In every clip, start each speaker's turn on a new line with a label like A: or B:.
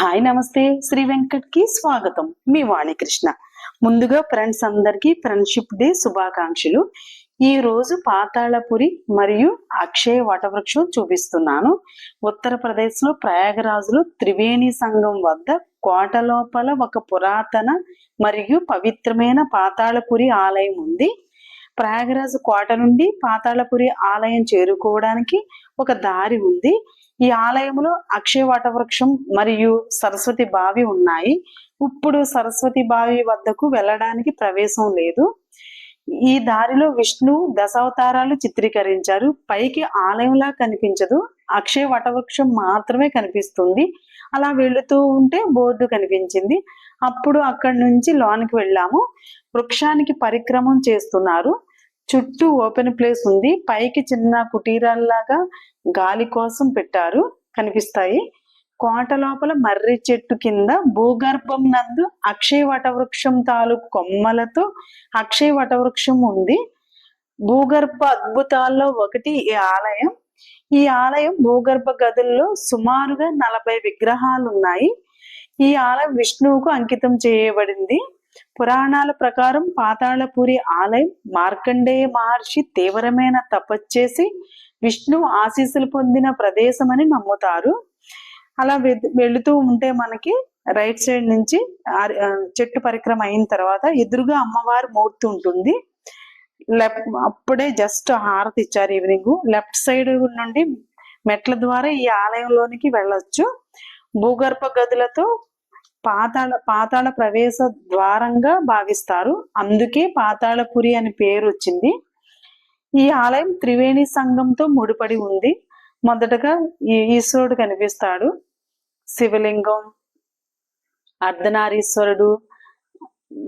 A: Hi నమస్తే శ్రీ వెంకట్కి స్వాగతం. మీ వాణికృష్ణ. ముందుగా ఫ్రెండ్స్ అందరికీ ఫ్రెండ్షిప్ డే శుభాకాంక్షలు. ఈ రోజు పాతాళపురి మరియు అక్షయ వటవృక్షం చూపిస్తున్నాను. ఉత్తరప్రదేశ్లో ప్రయాగరాజులో త్రివేణి సంఘం వద్ద కోట లోపల ఒక పురాతన మరియు పవిత్రమైన పాతాళపురి ఆలయం ఉంది. ప్రయాగరాజు కోట నుండి పాతాళపురి ఆలయం చేరుకోవడానికి ఒక దారి ఉంది. ఈ ఆలయంలో అక్షయ వటవృక్షం మరియు సరస్వతి బావి ఉన్నాయి. ఇప్పుడు సరస్వతి బావి వద్దకు వెళ్ళడానికి ప్రవేశం లేదు. ఈ దారిలో విష్ణు దశావతారాలు చిత్రీకరించారు. పైకి ఆలయంలా కనిపించదు. అక్షయ వటవృక్షం మాత్రమే కనిపిస్తుంది. అలా వెళుతూ ఉంటే బోర్డు కనిపించింది. అప్పుడు అక్కడి నుంచి లోనికి వెళ్ళాము. వృక్షానికి పరిక్రమం చేస్తున్నారు. చుట్టూ ఓపెన్ ప్లేస్ ఉంది. పైకి చిన్న కుటీరాల్లాగా గాలి కోసం పెట్టారు. కనిపిస్తాయి. కోట లోపల మర్రి చెట్టు కింద భూగర్భం నందు అక్షయ వటవృక్షం తాలూకు కొమ్మలతో అక్షయ వటవృక్షం ఉంది. భూగర్భ అద్భుతాల్లో ఒకటి ఈ ఆలయం. ఈ ఆలయం భూగర్భ గదుల్లో సుమారుగా నలభై విగ్రహాలు ఉన్నాయి ఈ ఆలయం విష్ణువుకు అంకితం చేయబడింది. పురాణాల ప్రకారం పాతాళపురి ఆలయం మార్కండేయ మహర్షి తీవ్రమైన తపస్చేసి విష్ణు ఆశీస్సులు పొందిన ప్రదేశమని నమ్ముతారు. అలా వె- వెళుతూ ఉంటే మనకి రైట్ సైడ్ నుంచి చెట్టు పరిక్రమ అయిన తర్వాత ఎదురుగా అమ్మవారి మూర్తి ఉంటుంది. లెఫ్ట్ అప్పుడే జస్ట్ హారతి ఇచ్చారు ఈవినింగ్. లెఫ్ట్ సైడ్ నుండి మెట్ల ద్వారా ఈ ఆలయంలోనికి వెళ్ళొచ్చు. భూగర్భ గదులతో పాతాళ పాతాళ ప్రవేశ ద్వారంగా భావిస్తారు. అందుకే పాతాళపురి అని పేరు వచ్చింది. ఈ ఆలయం త్రివేణి సంఘంతో ముడిపడి ఉంది. మొదటగా ఈ ఈశ్వరుడు కనిపిస్తాడు. శివలింగం అర్ధనారీశ్వరుడు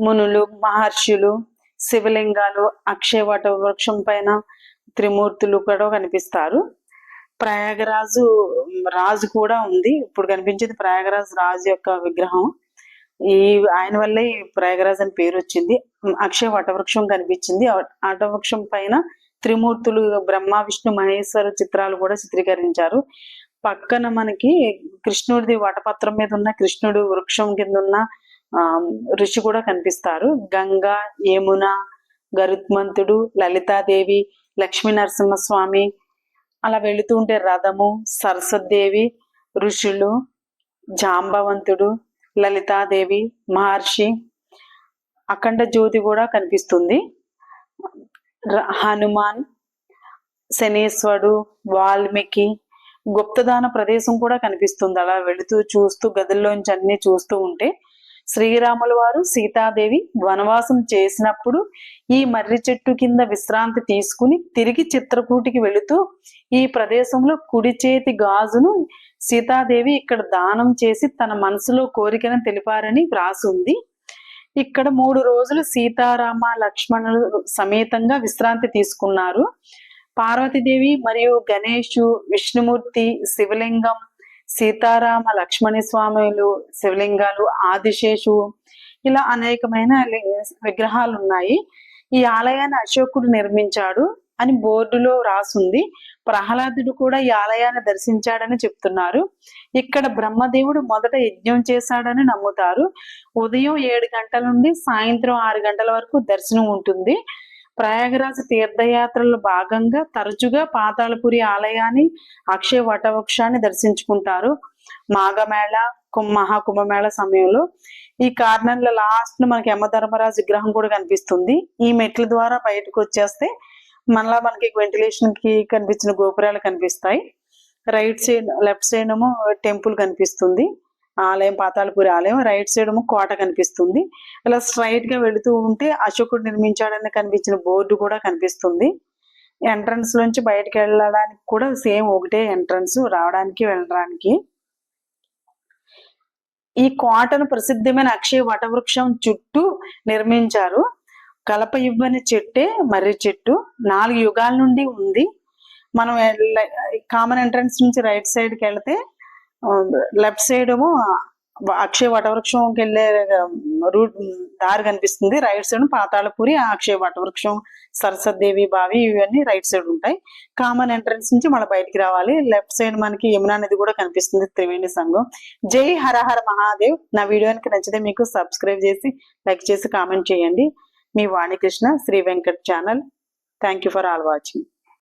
A: మునులు మహర్షులు శివలింగాలు అక్షయవట వృక్షం పైన త్రిమూర్తులు కూడా కనిపిస్తారు. ప్రయాగరాజు రాజు కూడా ఉంది. ఇప్పుడు కనిపించేది ప్రయాగరాజు రాజు యొక్క విగ్రహం. ఈ ఆయన వల్లే ఈ ప్రయాగరాజ్ అని పేరు వచ్చింది. అక్షయ వటవృక్షం కనిపించింది. వటవృక్షం పైన త్రిమూర్తులు బ్రహ్మ విష్ణు మహేశ్వర చిత్రాలు కూడా చిత్రీకరించారు. పక్కన మనకి కృష్ణుడిది వటపత్రం మీద ఉన్న కృష్ణుడు వృక్షం కింద ఉన్న ఆ ఋషి కూడా కనిపిస్తారు. గంగా యమున గరుత్మంతుడు లలితాదేవి లక్ష్మీ నరసింహస్వామి అలా వెళుతూ ఉంటే రథము సరస్వదేవి ఋషులు జాంబవంతుడు లలితాదేవి మహర్షి అఖండ జ్యోతి కూడా కనిపిస్తుంది. ర- హనుమాన్ శనీశ్వరుడు వాల్మీకి గుప్తదాన ప్రదేశం కూడా కనిపిస్తుంది. అలా వెళుతూ చూస్తూ గదుల్లోంచి అన్ని చూస్తూ ఉంటే శ్రీరాముల వారు సీతాదేవి వనవాసం చేసినప్పుడు ఈ మర్రి చెట్టు కింద విశ్రాంతి తీసుకుని తిరిగి చిత్రకూటికి వెళుతూ ఈ ప్రదేశంలో కుడి చేతి గాజును సీతాదేవి ఇక్కడ దానం చేసి తన మనసులో కోరికను తెలిపారని వ్రాసి ఉంది ఇక్కడ మూడు రోజులు సీతారామ లక్ష్మణులు సమేతంగా విశ్రాంతి తీసుకున్నారు. పార్వతీదేవి మరియు గణేషు విష్ణుమూర్తి శివలింగం సీతారామ లక్ష్మణ స్వాములు శివలింగాలు ఆదిశేషు ఇలా అనేకమైన విగ్రహాలు ఉన్నాయి ఈ ఆలయాన్ని అశోకుడు నిర్మించాడు అని బోర్డులో రాసుంది. ప్రహ్లాదుడు కూడా ఈ ఆలయాన్ని దర్శించాడని చెప్తున్నారు. ఇక్కడ బ్రహ్మదేవుడు మొదట యజ్ఞం చేశాడని నమ్ముతారు. ఉదయం ఏడు గంటల నుండి సాయంత్రం ఆరు గంటల వరకు దర్శనం ఉంటుంది. ప్రయాగరాజ తీర్థయాత్రలో భాగంగా తరచుగా పాతాళపురి ఆలయాన్ని అక్షయ వటవృక్షాన్ని దర్శించుకుంటారు. మాఘమేళ కుంభ మహాకుంభమేళ సమయంలో. ఈ కార్నర్ల లాస్ట్ మనకి యమధర్మరాజు విగ్రహం కూడా కనిపిస్తుంది. ఈ మెట్ల ద్వారా బయటకు వచ్చేస్తే మళ్ళా మనకి వెంటిలేషన్కి కనిపించిన గోపురాలు కనిపిస్తాయి. రైట్ సైడ్ లెఫ్ట్ సైడ్ ఏమో టెంపుల్ కనిపిస్తుంది. ఆలయం పాతాళపురి ఆలయం రైట్ సైడ్ కోట కనిపిస్తుంది. ఇలా స్ట్రైట్గా వెళుతూ ఉంటే అశోకుడు నిర్మించాడని కనిపించిన బోర్డు కూడా కనిపిస్తుంది. ఎంట్రన్స్ నుంచి బయటకు వెళ్ళడానికి కూడా సేమ్ ఒకటే ఎంట్రన్స్ రావడానికి వెళ్ళడానికి. ఈ కోటను ప్రసిద్ధమైన అక్షయ వటవృక్షం చుట్టూ నిర్మించారు. కలప ఇవ్వని చెట్టే మర్రి చెట్టు. నాలుగు యుగాల నుండి ఉంది. మనం కామన్ ఎంట్రన్స్ నుంచి రైట్ సైడ్కి వెళ్తే లెఫ్ట్ సైడ్ ఏమో అక్షయ వటవృక్షంకి వెళ్ళే రూట్ దారి కనిపిస్తుంది. రైట్ సైడ్ పాతాళపూరి అక్షయ వటవృక్షం సరస్వదేవి బావి ఇవన్నీ రైట్ సైడ్ ఉంటాయి. కామన్ ఎంట్రన్స్ నుంచి మనం బయటికి రావాలి. లెఫ్ట్ సైడ్ మనకి యమునా నది కూడా కనిపిస్తుంది త్రివేణి సంఘం. జై హరహర మహాదేవ్. నా వీడియో నచ్చితే మీకు సబ్స్క్రైబ్ చేసి లైక్ చేసి కామెంట్ చేయండి. మీ Vanikrishna Sri Venkat channel. Thank you for all watching.